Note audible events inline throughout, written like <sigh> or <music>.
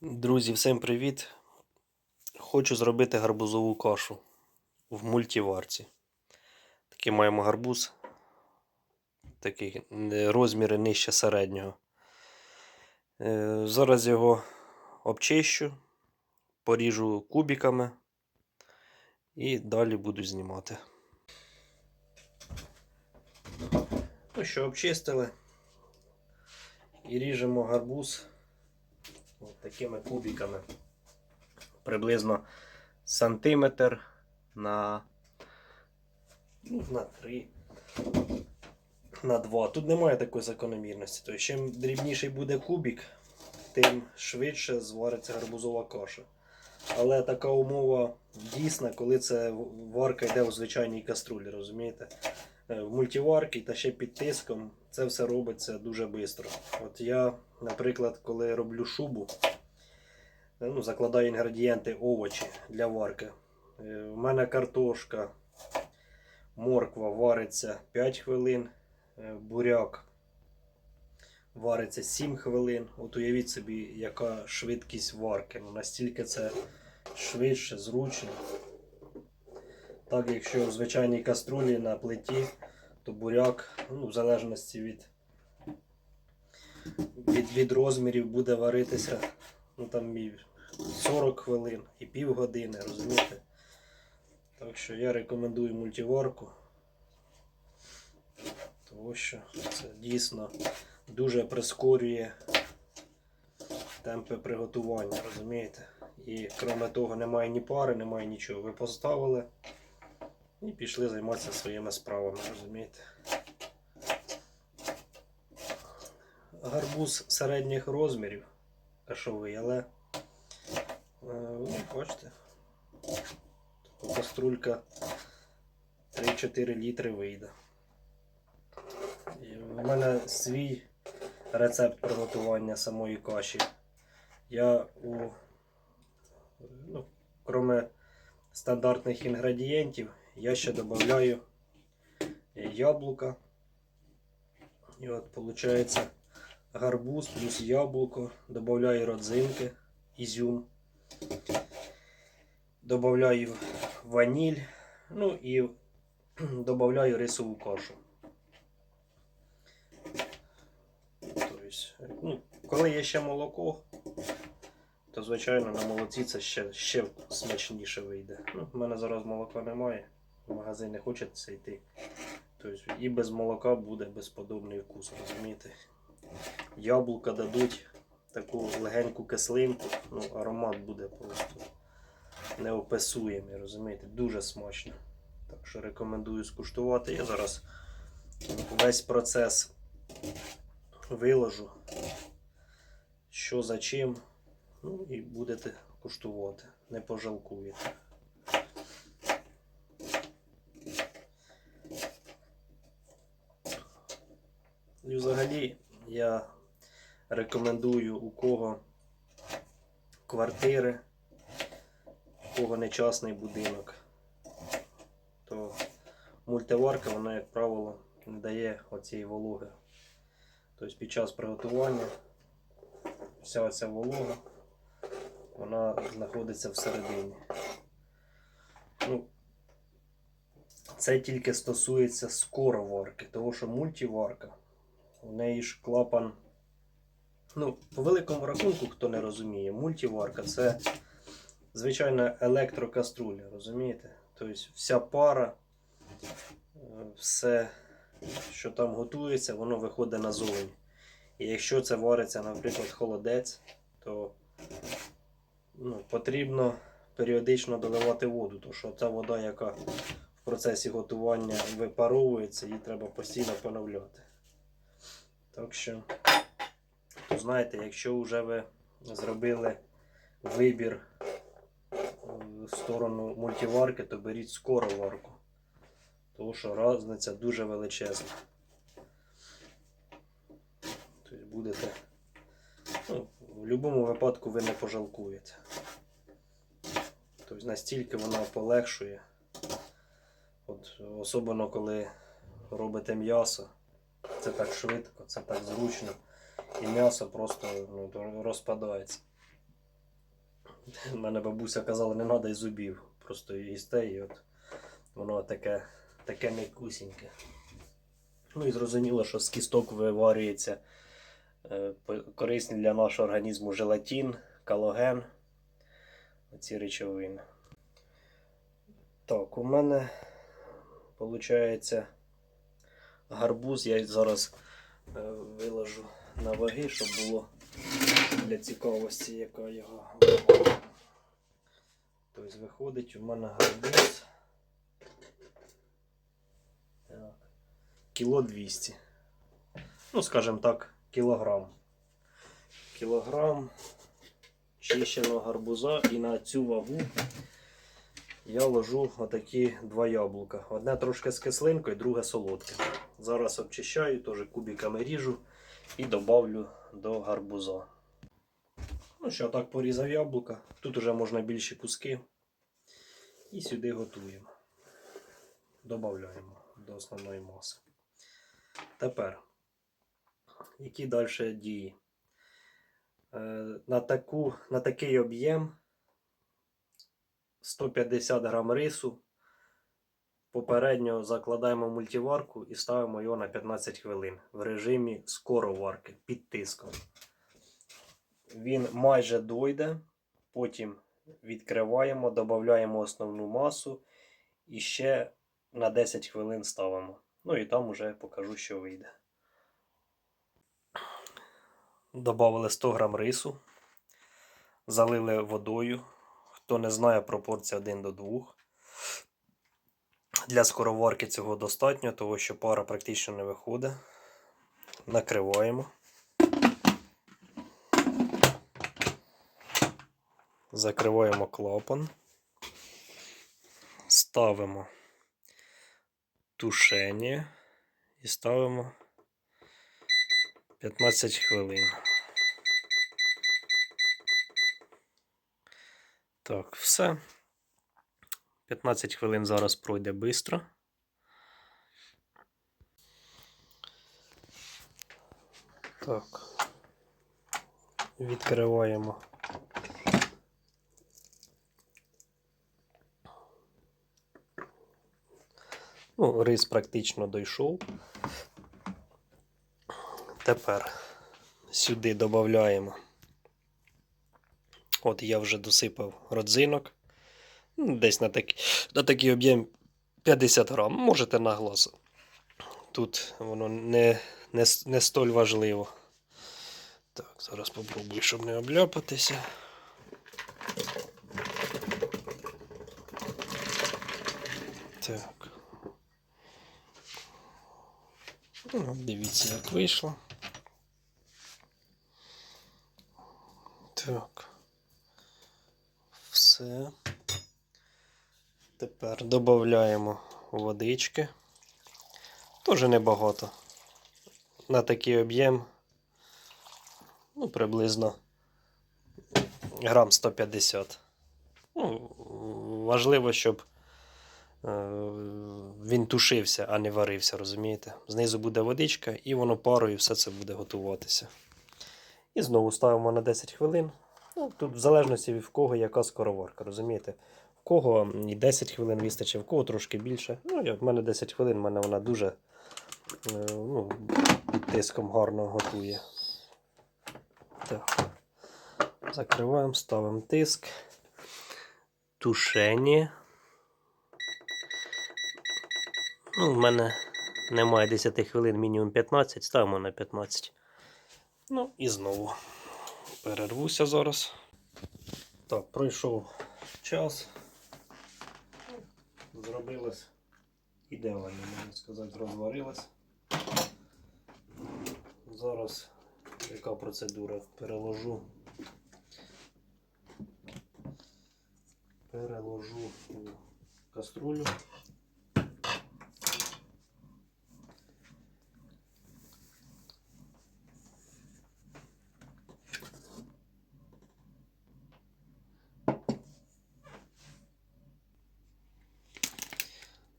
Друзі, всім привіт! Хочу зробити гарбузову кашу в мультиварці. Такий маємо гарбуз. Такий е, розміри нижче середнього. Е, Зараз його обчищу, поріжу кубиками і далі буду знімати. Ну що, обчистили. І ріжемо гарбуз. Такими кубиками. Приблизно сантиметр на, ну, на 3, на 2. Тут немає такої закономірності. Тобто, чим дрібніший буде кубик, тим швидше звариться гарбузова каша. Але така умова дійсна, коли це варка йде у звичайній каструлі, розумієте? Е, В мультиварці та ще під тиском це все робиться дуже швидко. От я, наприклад, коли роблю шубу, ну, закладаю інгредієнти овочі для варки. Е, У мене картошка, морква вариться 5 хвилин, е, буряк вариться 7 хвилин. От уявіть собі, яка швидкість варки. Ну, настільки це швидше, зручно. Так, якщо в звичайній каструлі на плиті, то буряк, ну, в залежності від, від, від розмірів, буде варитися ну, там, і 40 хвилин і півгодини, розумієте? Так що я рекомендую мультиварку, тому що це дійсно дуже прискорює темпи приготування, розумієте? І крім того, немає ні пари, немає нічого. Ви поставили і пішли займатися своїми справами, розумієте? Гарбуз середніх розмірів, кашовий, але Е, Ну, бачите. Така Каструлька 3-4 літри вийде. У мене свій рецепт приготування самої каші. Я у, ну, кроме стандартних інгредієнтів, я ще додаю яблука. І от виходить гарбуз плюс яблуко, додаю родзинки, ізюм. Добавляю ваніль, ну і <clears throat> добавляю рисову кашу. Тобто, ну, коли є ще молоко, то звичайно на молоці це ще ще смачніше вийде. Ну, У мене зараз молока немає, в магазин не хочеться йти. Тобто, і без молока буде безподобний вкус, розумієте? Яблука дадуть таку легеньку кислинку, ну, аромат буде просто неописуємий, розумієте, дуже смачно. Так що рекомендую скуштувати. Я зараз весь процес виложу, що за чим, ну і будете куштувати, не пожалкуєте. І взагалі я рекомендую у кого квартири, у кого не частний будинок, то мультиварка, вона, як правило, не дає оцієї вологи. Тобто під час приготування вся ця волога вона знаходиться всередині. Ну, Це тільки стосується скороварки, тому що мультиварка, у неї ж клапан Ну, по великому рахунку, хто не розуміє, мультиварка це звичайна електрокаструля, розумієте? Тобто вся пара, е, все, що там готується, воно виходить назовні. І якщо це вариться, наприклад, холодець, то ну, потрібно періодично доливати воду, тому що ця вода, яка в процесі готування випаровується, її треба постійно поновляти. Так що знаєте, якщо вже ви зробили вибір в сторону мультиварки, то беріть скороварку. Тому що різниця дуже величезна. Тобто будете, ну, в будь-якому випадку ви не пожалкуєте. Тобто настільки вона полегшує. От, Особливо коли робите м'ясо, це так швидко, це так зручно і м'ясо просто ну, розпадається. Мене бабуся казала, не треба і зубів. Просто їсте і от воно таке, таке м'якусіньке. Ну і зрозуміло, що з кісток виварюється е, корисний для нашого організму желатин, калоген. Оці речовини. Так, у мене виходить гарбуз. Я зараз е, виложу на ваги, щоб було для цікавості, яка його вага. Тобто виходить у мене гарбуз. Так. Кіло 200. Ну, скажімо так, кілограм. Кілограм чищеного гарбуза і на цю вагу я ложу отакі два яблука. Одне трошки з кислинкою, друге солодке. Зараз обчищаю, теж кубиками ріжу і добавлю до гарбуза. Ну що, так порізав яблука. Тут вже можна більші куски. І сюди готуємо. Добавляємо до основної маси. Тепер, які далі дії? Е, На, таку, на такий об'єм 150 грам рису. Попередньо закладаємо мультиварку і ставимо його на 15 хвилин в режимі скороварки під тиском. Він майже дойде, потім відкриваємо, додаємо основну масу і ще на 10 хвилин ставимо. Ну і там уже покажу, що вийде. Добавили 100 грам рису, залили водою. Хто не знає, пропорція 1 до 2. Для скороварки цього достатньо, тому що пара практично не виходить. Накриваємо. Закриваємо клапан. Ставимо тушення і ставимо 15 хвилин. Так, все. 15 хвилин зараз пройде швидко. Так. Відкриваємо. Ну, рис практично дійшов. Тепер сюди додаємо. От я вже досипав родзинок. Десь на, такий, на такий об'єм 50 грам. Можете на глаз. Тут воно не, не, не столь важливо. Так, зараз попробую, щоб не обляпатися. Так. Ну, дивіться, як вийшло. Так. Все. Тепер додаємо водички. Тоже небагато. На такий об'єм. Ну, приблизно грам 150. Ну, важливо, щоб е, він тушився, а не варився, розумієте? Знизу буде водичка, і воно парою все це буде готуватися. І знову ставимо на 10 хвилин. Ну, тут в залежності від кого яка скороварка, розумієте? Кого і 10 хвилин вистачить, в кого трошки більше. Ну, як в мене 10 хвилин, в мене вона дуже е, ну, під тиском гарно готує. Так. Закриваємо, ставимо тиск. Тушені. Ну, в мене немає 10 хвилин, мінімум 15, ставимо на 15. Ну і знову перервуся зараз. Так, пройшов час. Зробилось ідеально, можна сказати, розварилось. Зараз яка процедура? Переложу. Переложу в каструлю.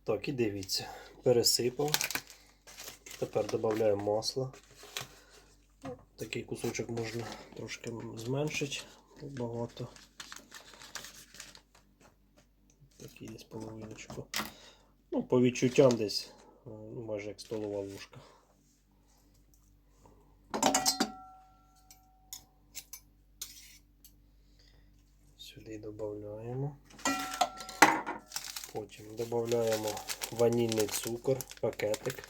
Так, і дивіться, пересипав. Тепер додаємо масло. Такий кусочок можна трошки зменшити багато. Такий десь половиночку. Ну, по відчуттям десь е, ну, майже як столова ложка. Додаємо ванільний цукор, пакетик.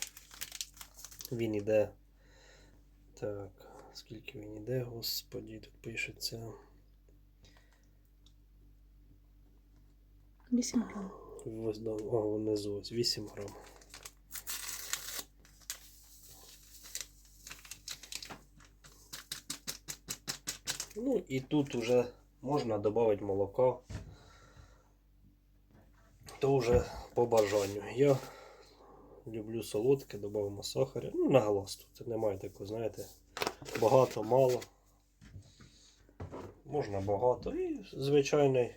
Він іде. Так, скільки він іде, господі, тут пишеться. 8 грам. Ось, о, внизу ось 8 грам. Ну і тут уже можна додати молока. То вже по бажанню. Я люблю солодке, додамо сахаря. Ну, на глаз тут немає такого, знаєте, багато, мало. Можна багато. І звичайний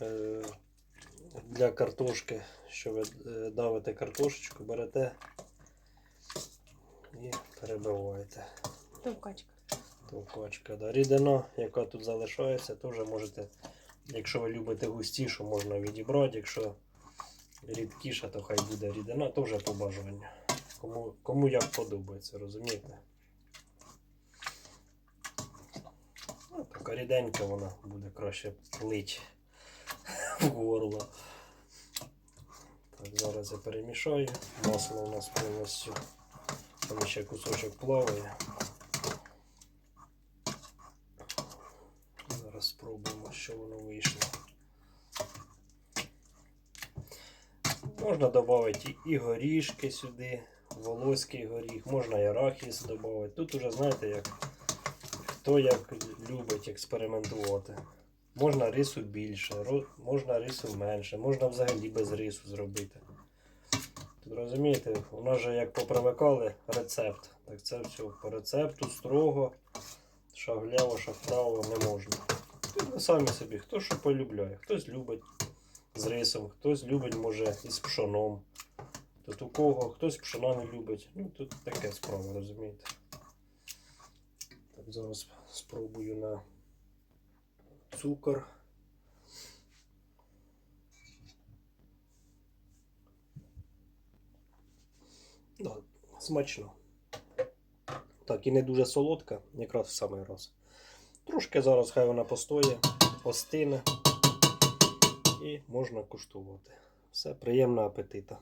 е, для картошки, що ви е, давите картошечку, берете і перебиваєте. Товкачка. Товкачка. Да. Рідина, яка тут залишається, теж можете, якщо ви любите густішу, можна відібрати. Якщо рідкіша, то хай буде рідина, то вже по бажанню. Кому, кому як подобається, розумієте? Ну, така ріденька вона буде краще плить в горло. Так, зараз я перемішаю. Масло у нас повністю. Там ще кусочок плаває. Зараз спробуємо, що воно вийшло. Можна додати і горішки сюди, волоський горіх, можна і арахіс додати. Тут уже знаєте, як хто як любить експериментувати. Можна рису більше, можна рису менше, можна взагалі без рису зробити. Тут розумієте, у нас же як попривикали рецепт. Так це все по рецепту строго, шагляво, шахтаво не можна. Самі собі, хто що полюбляє. Хтось любить з рисом, хтось любить, може, із пшоном. Тут у кого, хтось пшона не любить. Ну тут таке справа, розумієте. Так, зараз спробую на цукор. Да, смачно. Так, і не дуже солодка, якраз в самий раз. Трошки зараз хай вона постоє, остине і можна куштувати. Все, приємного апетита.